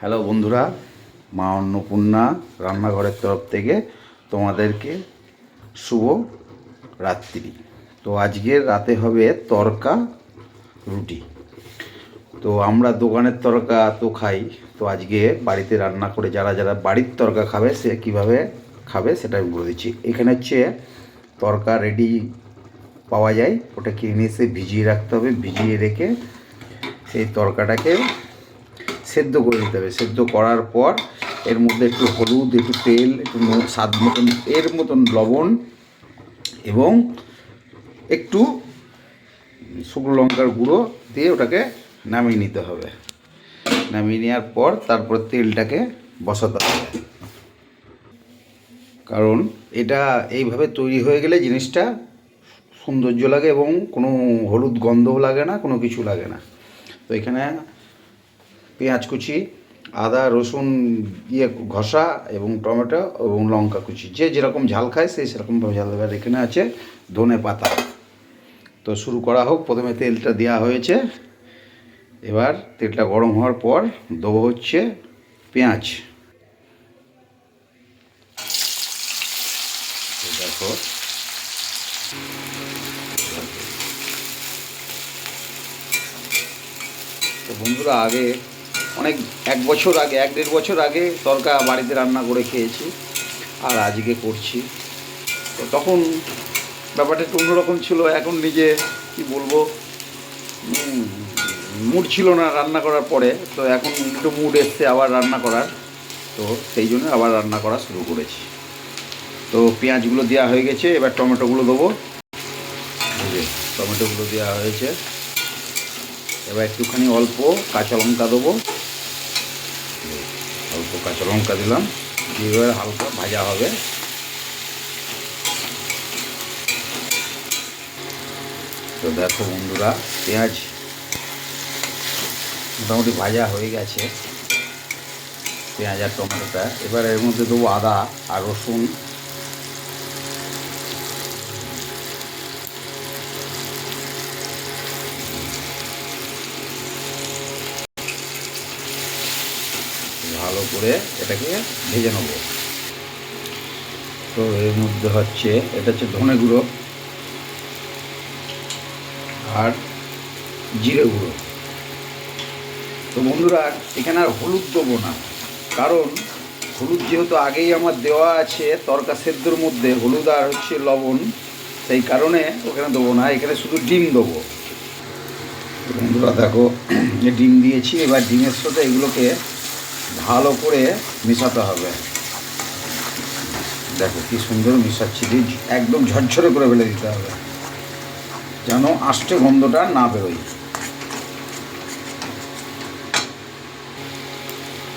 Hello বন্ধুরা, মা অন্নপূর্ণা রান্নাঘরের তরফ থেকে তোমাদেরকে শুভ রাত্রি। তো আজকের রাতে হবে তরকা রুটি। তো আমরা দোকানের তরকা তো খাই, তো আজকে বাড়িতে রান্না করে যারা যারা বাড়ির তরকা খাবে সে কীভাবে খাবে সেটা আমি বলে দিচ্ছি। এখানে হচ্ছে তরকা রেডি পাওয়া যায় ওটা কিনে এসে ভিজিয়ে রাখতে হবে, ভিজিয়ে রেখে সেই তরকাটাকে সেদ্ধ করে দিতে হবে। সেদ্ধ করার পর এর মধ্যে একটু হলুদ, একটু তেল, একটু স্বাদ মতন, এর মতন লবণ এবং একটু শুকনো লঙ্কার গুঁড়ো দিয়ে ওটাকে নামিয়ে নিতে হবে। নামিয়ে নেওয়ার পর তারপর তেলটাকে বসাতে হবে। কারণ এটা এইভাবে তৈরি হয়ে গেলে জিনিসটা সৌন্দর্য লাগে এবং কোনো হলুদ গন্ধও লাগে না, কোনো কিছু লাগে না। তো এখানে পেঁয়াজ কুচি, আদা, রসুন ইয়ে ঘষা এবং টমেটো এবং লঙ্কা কুচি। যে যেরকম ঝাল খায় সেই সেরকমভাবে ঝাল দেবে এখানে আছে ধনে পাতা। তো শুরু করা হোক, প্রথমে তেলটা দেওয়া হয়েছে। এবার তেলটা গরম হওয়ার পর দেবো হচ্ছে পেঁয়াজ। দেখো। তো বন্ধুরা, আগে অনেক, এক বছর আগে, এক দেড় বছর আগে তরকা বাড়িতে রান্না করে খেয়েছি আর আজকে করছি। তো তখন ব্যাপারটা একটু অন্যরকম ছিল, এখন নিজে, কি বলব মুড ছিল না রান্না করার পরে, তো এখন একটু মুড এসছে আবার রান্না করার। তো সেই জন্য আবার রান্না করা শুরু করেছি। তো পেঁয়াজগুলো দেওয়া হয়ে গেছে, এবার টমেটোগুলো দেবো। টমেটোগুলো দেওয়া হয়েছে। এবার একটুখানি অল্প কাঁচা লঙ্কা দেবো। অল্প কাঁচা লঙ্কা দিলাম। দিয়ে হালকা ভাজা হবে। তো দেখো বন্ধুরা, পেঁয়াজ মোটামুটি ভাজা হয়ে গেছে। পেঁয়াজ আর টমেটোটা। এবার এর মধ্যে দেবো আদা আর রসুন। ভালো করে এটাকে ভেজে নেব। তো এর মধ্যে হচ্ছে, এটা হচ্ছে ধনে গুঁড়ো আর জিরে গুঁড়ো। তো বন্ধুরা, এখানে আর হলুদ দেবো না, কারণ হলুদ যেহেতু আগেই আমার দেওয়া আছে তরকা সেদ্ধর মধ্যে, হলুদ আর হচ্ছে লবণ, সেই কারণে ওখানে দেবো না, এখানে শুধু ডিম দেবো। বন্ধুরা দেখো, যে ডিম দিয়েছি, এবার ডিমের সাথে এগুলোকে ভালো করে মেশাতে হবে। দেখো কি সুন্দর মেশাচ্ছি দিয়ে একদম ঝরঝরে করে ফেলে দিতে হবে। যেন আষ্টে গন্ধটা না বেরোয়।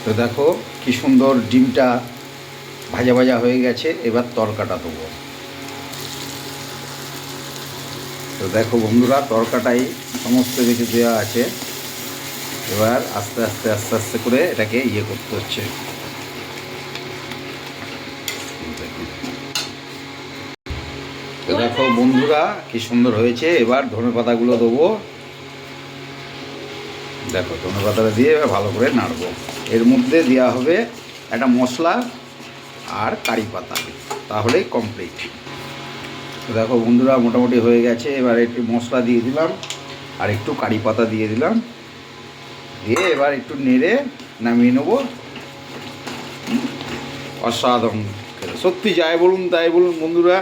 তো দেখো কি সুন্দর ডিমটা ভাজা ভাজা হয়ে গেছে, এবার তরকাটা দেবো। তো দেখো বন্ধুরা, তরকাটাই সমস্ত কিছু দেওয়া আছে। এবার আস্তে আস্তে আস্তে আস্তে করে এটাকে ইয়ে করতে হচ্ছে। দেখো বন্ধুরা, কি সুন্দর হয়েছে। এবার ধনে পাতাগুলো দেবো। দেখো, ধনে পাতাটা দিয়ে এবার ভালো করে নাড়বো। এর মধ্যে দেওয়া হবে একটা মশলা আর কারি পাতা। তাহলেই কমপ্লিট দেখো বন্ধুরা, মোটামুটি হয়ে গেছে। এবার একটু মশলা দিয়ে দিলাম আর একটু কারি পাতা দিয়ে দিলাম। দিয়ে এবার একটু নেড়ে নামিয়ে নেব। অসাধারণ সত্যি যাই বলুন, তাই বলুন, বন্ধুরা,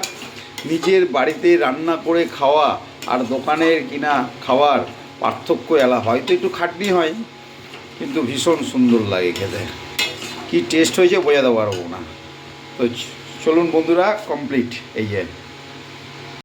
নিজের বাড়িতে রান্না করে খাওয়া আর দোকানের কিনা খাওয়ার পার্থক্য এলা, হয়তো একটু খাটনি হয়, কিন্তু ভীষণ সুন্দর লাগে খেতে। কি টেস্ট হয়েছে বোঝাতে পারব না। তো চলুন বন্ধুরা কমপ্লিট এই যে